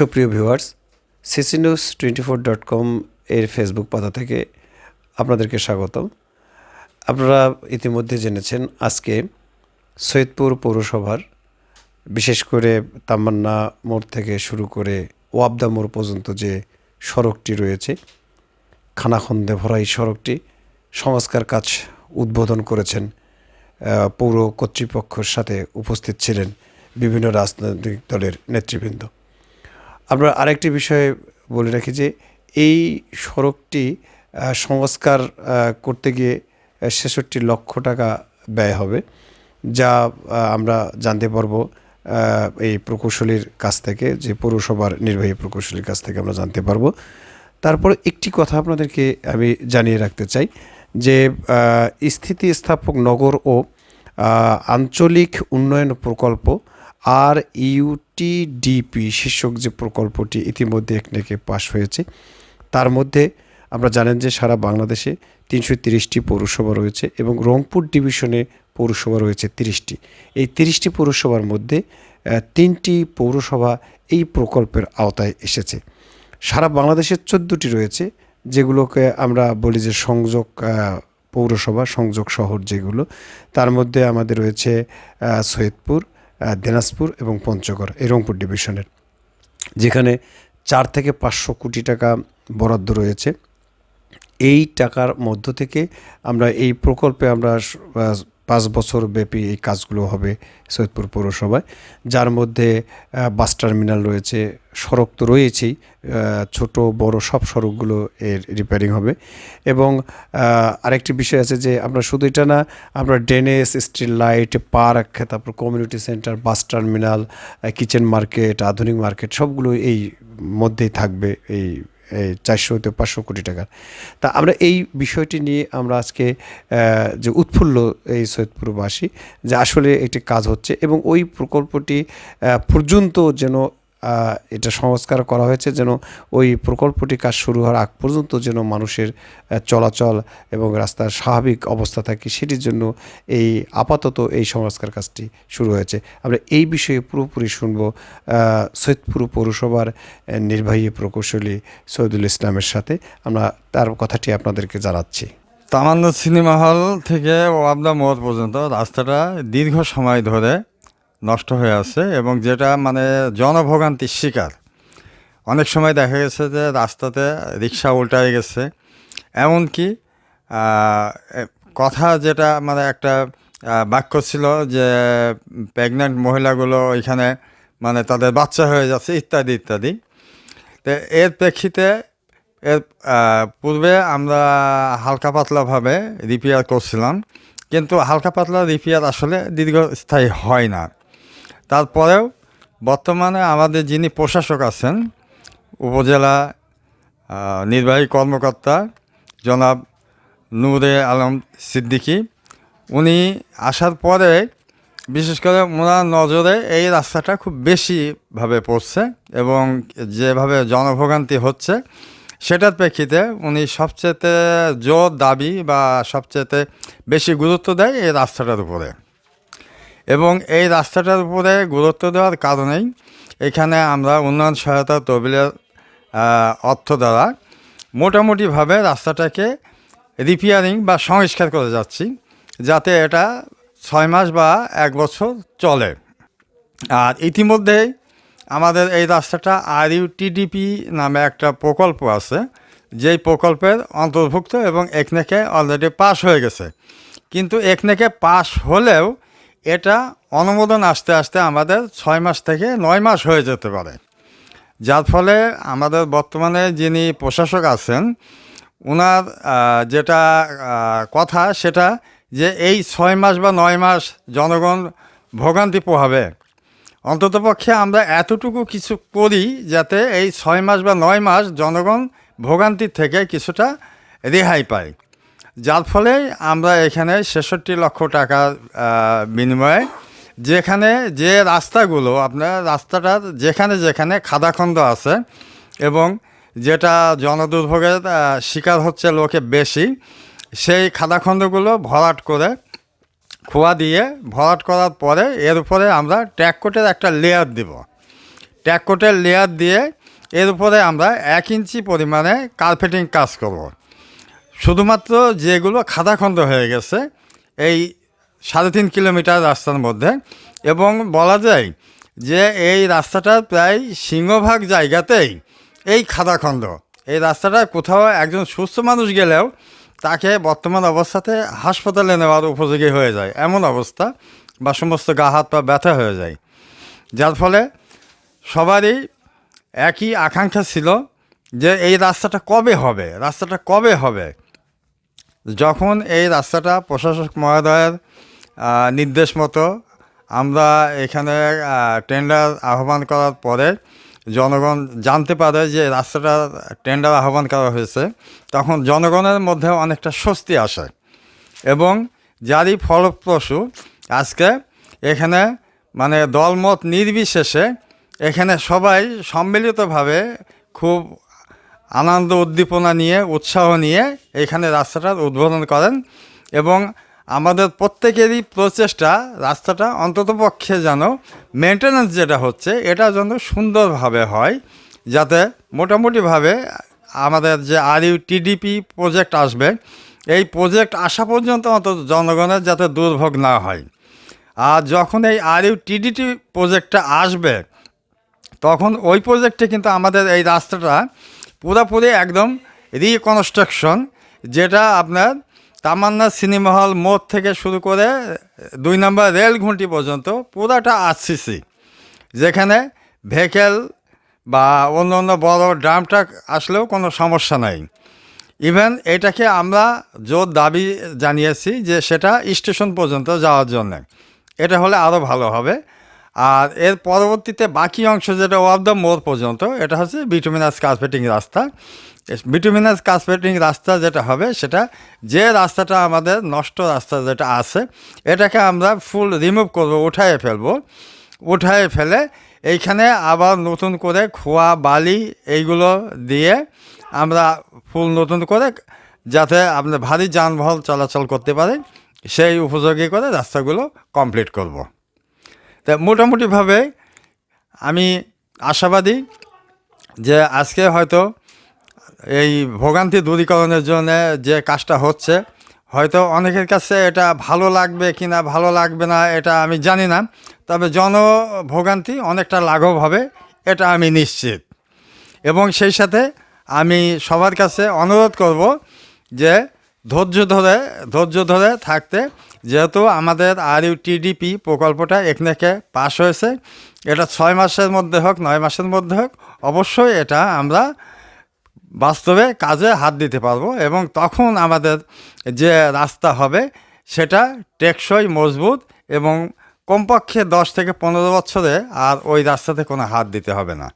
সুপ্রিয় viewers CC news twenty four dot com এর Facebook পাতা থেকে আপনাদেরকে স্বাগতম। আপনারা ইতিমধ্যে জেনেছেন আজকে সৈয়দপুর পৌরসভার, বিশেষ করে তামান্না মোড় থেকে শুরু করে ওয়াবদা মোড় পর্যন্ত যে সড়কটি রয়েছে, খানাখন্দে ভরা এই সড়কটি সংস্কার কাজ উদ্বোধন করেছেন পৌর কর্তৃপক্ষের সাথে উপস্থিত ছিলেন বিভিন্ন রাজনৈতিক দলের নেতৃবৃন্দ। আমরা আরেকটি বিষয়ে বলে রাখি যে এই সড়কটি সংস্কার করতে গিয়ে ছেষট্টি লক্ষ টাকা ব্যয় হবে, যা আমরা জানতে পারব এই প্রকৌশলীর কাছ থেকে, যে পৌরসভার নির্বাহী প্রকৌশলীর কাছ থেকে আমরা জানতে পারব। তারপর একটি কথা আপনাদেরকে আমি জানিয়ে রাখতে চাই যে স্থিতিস্থাপক নগর ও আঞ্চলিক উন্নয়ন প্রকল্প আর ইউটিডিপি শীর্ষক যে প্রকল্পটি ইতিমধ্যে একনেকে পাশ হয়েছে, তার মধ্যে আমরা জানেন যে সারা বাংলাদেশে তিনশো তিরিশটি পৌরসভা রয়েছে এবং রংপুর ডিভিশনে পৌরসভা রয়েছে তিরিশটি। এই তিরিশটি পৌরসভার মধ্যে তিনটি পৌরসভা এই প্রকল্পের আওতায় এসেছে। সারা বাংলাদেশে চোদ্দোটি রয়েছে, যেগুলোকে আমরা বলি যে সংযোগ পৌরসভা, সংযোগ শহর যেগুলো। তার মধ্যে আমাদের রয়েছে সৈয়দপুর দিনাজপুর এবং পঞ্চগড় এই রংপুর ডিভিশনের যেখানে চার থেকে পাঁচশো কোটি টাকা বরাদ্দ রয়েছে। এই টাকার মধ্য থেকে আমরা এই প্রকল্পে আমরা পাঁচ বছর ব্যাপী এই কাজগুলো হবে সৈয়দপুর পৌরসভায়, যার মধ্যে বাস টার্মিনাল রয়েছে, সড়ক তো রয়েছেই ছোট, বড় সব সড়কগুলো এর রিপেয়ারিং হবে। এবং আরেকটি বিষয় আছে যে আমরা শুধু এটা না, আমরা ড্রেনেজ স্ট্রিট লাইট পার্ক তারপর community centre bus terminal kitchen market আধুনিক মার্কেট সবগুলো এই মধ্যেই থাকবে এই চারশো হতে পাঁচশো কোটি টাকার তা আমরা এই বিষয়টি নিয়ে আমরা আজকে যে উৎফুল্ল এই সৈয়দপুরবাসী, যে আসলে একটি কাজ হচ্ছে এবং ওই প্রকল্পটি পর্যন্ত যেন এটা সংস্কার করা হয়েছে যেন ওই প্রকল্পটি কাজ শুরু হওয়ার আগ পর্যন্ত যেন মানুষের চলাচল এবং রাস্তার স্বাভাবিক অবস্থা থাকে সেটির জন্য এই আপাতত এই সংস্কার কাজটি শুরু হয়েছে। আমরা এই বিষয়ে পুরোপুরি শুনব সৈয়দপুর পৌরসভার নির্বাহী প্রকৌশলী সৈয়দুল ইসলামের সাথে। আমরা তার কথাটি আপনাদেরকে জানাচ্ছি। তামান্না সিনেমা হল থেকে ওয়াবদা মোড় পর্যন্ত রাস্তাটা দীর্ঘ সময় ধরে নষ্ট হয়ে আছে এবং যেটা মানে জনভোগান্তির শিকার। অনেক সময় দেখা গেছে যে রাস্তাতে রিক্সা উল্টায় গেছে। এমনকি কথা যেটা মানে একটা বাক্য ছিল যে প্রেগনেন্ট মহিলাগুলো এখানে মানে তাদের বাচ্চা হয়ে যাচ্ছে, ইত্যাদি ইত্যাদি। তো এর প্রেক্ষিতে এর পূর্বে আমরা হালকা পাতলাভাবে রিপেয়ার করছিলাম। কিন্তু হালকা পাতলা রিপেয়ার আসলে দীর্ঘস্থায়ী হয় না। তারপরেও বর্তমানে আমাদের যিনি প্রশাসক আছেন, উপজেলা নির্বাহী কর্মকর্তা জনাব নূরে আলম সিদ্দিকী, উনি আসার পরে বিশেষ করে ওনার নজরে এই রাস্তাটা খুব বেশিভাবে পড়ছে এবং যেভাবে জনভোগান্তি হচ্ছে, সেটার প্রেক্ষিতে উনি সবচেয়ে জোর দাবি বা সবচেয়ে বেশি গুরুত্ব দেয় এই রাস্তাটার উপরে। এবং এই রাস্তাটার উপরে গুরুত্ব দেওয়ার কারণেই এখানে আমরা উন্নয়ন সহায়তা তহবিলের অর্থ দ্বারা মোটামুটিভাবে রাস্তাটাকে রিপেয়ারিং বা সংস্কার করে যাচ্ছি, যাতে এটা ছয় মাস বা এক বছর চলে। আর ইতিমধ্যেই আমাদের এই রাস্তাটা আর ইউটিডিপি নামে একটা প্রকল্প আছে, যেই প্রকল্পের অন্তর্ভুক্ত এবং একনেকে অলরেডি পাস হয়ে গেছে। কিন্তু একনেকে পাস হলেও এটা অনুমোদন আসতে আসতে আমাদের ছয় মাস থেকে নয় মাস হয়ে যেতে পারে। যার ফলে আমাদের বর্তমানে যিনি প্রশাসক আছেন ওনার যেটা কথা সেটা যে এই ছয় মাস বা নয় মাস জনগণ ভোগান্তি পোহাবে। অন্ততপক্ষে আমরা এতটুকু কিছু করি যাতে এই ছয় মাস বা নয় মাস জনগণ ভোগান্তির থেকে কিছুটা রেহাই পায়। যার ফলে আমরা এখানে ছেষট্টি লক্ষ টাকার বিনিময়ে যেখানে যে রাস্তাগুলো, আপনার রাস্তাটার যেখানে যেখানে খাদাখন্দ আছে এবং যেটা জনদুর্ভোগের শিকার হচ্ছে লোকে বেশি, সেই খাদাখন্দগুলো ভরাট করে খোয়া দিয়ে, ভরাট করার পরে এর উপরে আমরা ট্র্যাক কোটের একটা লেয়ার দিব ট্যাকোটের লেয়ার দিয়ে এর উপরে আমরা এক ইঞ্চি পরিমাণে কার্পেটিং কাজ করব। শুধুমাত্র যেগুলো খাদাখন্দ হয়ে গেছে, এই সাড়ে তিন কিলোমিটার রাস্তার মধ্যে, এবং বলা যায় যে এই রাস্তাটার প্রায় সিংহভাগ জায়গাতেই এই খাদাখন্দ। এই রাস্তাটা কোথাও একজন সুস্থ মানুষ গেলেও তাকে বর্তমান অবস্থাতে হাসপাতালে নেওয়ার উপযোগী হয়ে যায়। এমন অবস্থা, বা সমস্ত গা হাত পা ব্যথা হয়ে যায়। যার ফলে সবারই একই আকাঙ্ক্ষা ছিল যে এই রাস্তাটা কবে হবে, রাস্তাটা কবে হবে? যখন এই রাস্তাটা প্রশাসক মহোদয়ের নির্দেশ মতো আমরা এখানে টেন্ডার আহ্বান করার পরে জনগণ জানতে পারে যে রাস্তাটা টেন্ডার আহ্বান করা হয়েছে, তখন জনগণের মধ্যে অনেকটা স্বস্তি আসে। এবং যারই ফলপ্রসূ আজকে এখানে মানে দলমত নির্বিশেষে এখানে সবাই সম্মিলিতভাবে খুব আনন্দ উদ্দীপনা নিয়ে, উৎসাহ নিয়ে এখানে রাস্তাটার উদ্বোধন করেন এবং আমাদের প্রত্যেকেরই প্রচেষ্টা রাস্তাটা অন্ততপক্ষে যেন মেনটেন্যান্স যেটা হচ্ছে, এটা যেন সুন্দরভাবে হয়, যাতে মোটামুটিভাবে আমাদের যে আর ইউ টিডিপি প্রজেক্ট আসবে, এই প্রজেক্ট আসা পর্যন্ত অন্তত জনগণের যাতে দুর্ভোগ না হয়। আর যখন এই আর ইউ টিডিটি প্রজেক্টটা আসবে, তখন ওই প্রজেক্টে কিন্তু আমাদের এই রাস্তাটা পুরোপুরি একদম রিকনস্ট্রাকশন যেটা আপনার তামান্না সিনেমা হল মোড় থেকে শুরু করে দুই নম্বর রেল ঘুঁটি পর্যন্ত পুরাটা আরসিসি যেখানে ভেহিকেল বা অন্য অন্য বড় ড্রাম ট্রাক আসলেও কোনো সমস্যা নাই। ইভেন এটাকে আমরা জোর দাবি জানিয়েছি যে সেটা স্টেশন পর্যন্ত যাওয়ার জন্য। এটা হলে আরও ভালো হবে। আর এর পরবর্তীতে বাকি অংশ যেটা ওয়ার দ্য মোড় পর্যন্ত, এটা হচ্ছে বিটুমিনাস কার্পেটিং রাস্তা বিটুমিনাস কার্পেটিং রাস্তা যেটা হবে, সেটা যে রাস্তাটা আমাদের নষ্ট রাস্তা যেটা আছে, এটাকে আমরা ফুল রিমুভ করব, উঠায়ে ফেলব উঠায়ে ফেলে এইখানে আবার নতুন করে খোয়া, বালি এইগুলো দিয়ে আমরা ফুল নতুন করে যাতে আপনার ভারী যানবাহন চলাচল করতে পারে, সেই উপযোগী করে রাস্তাগুলো কমপ্লিট করব। তা মোটামুটিভাবে আমি আশাবাদী যে আজকে হয়তো এই ভোগান্তি দূরীকরণের জন্য যে কাজটা হচ্ছে, হয়তো অনেকের কাছে এটা ভালো লাগবে কি না ভালো লাগবে না এটা আমি জানি না। তবে জনভোগান্তি অনেকটা লাঘব হবে, এটা আমি নিশ্চিত। এবং সেই সাথে আমি সবার কাছে অনুরোধ করব যে ধৈর্য ধরে ধৈর্য ধরে থাকতে যেহেতু আমাদের আর টিডিপি প্রকল্পটা একনেকে পাশ হয়েছে, এটা ছয় মাসের মধ্যে হোক, নয় মাসের মধ্যে হোক, অবশ্যই এটা আমরা বাস্তবে কাজে হাত দিতে পারব এবং তখন আমাদের যে রাস্তা হবে সেটা টেকসই, মজবুত এবং কমপক্ষে দশ থেকে পনেরো বছরে আর ওই রাস্তাতে কোনো হাত দিতে হবে না।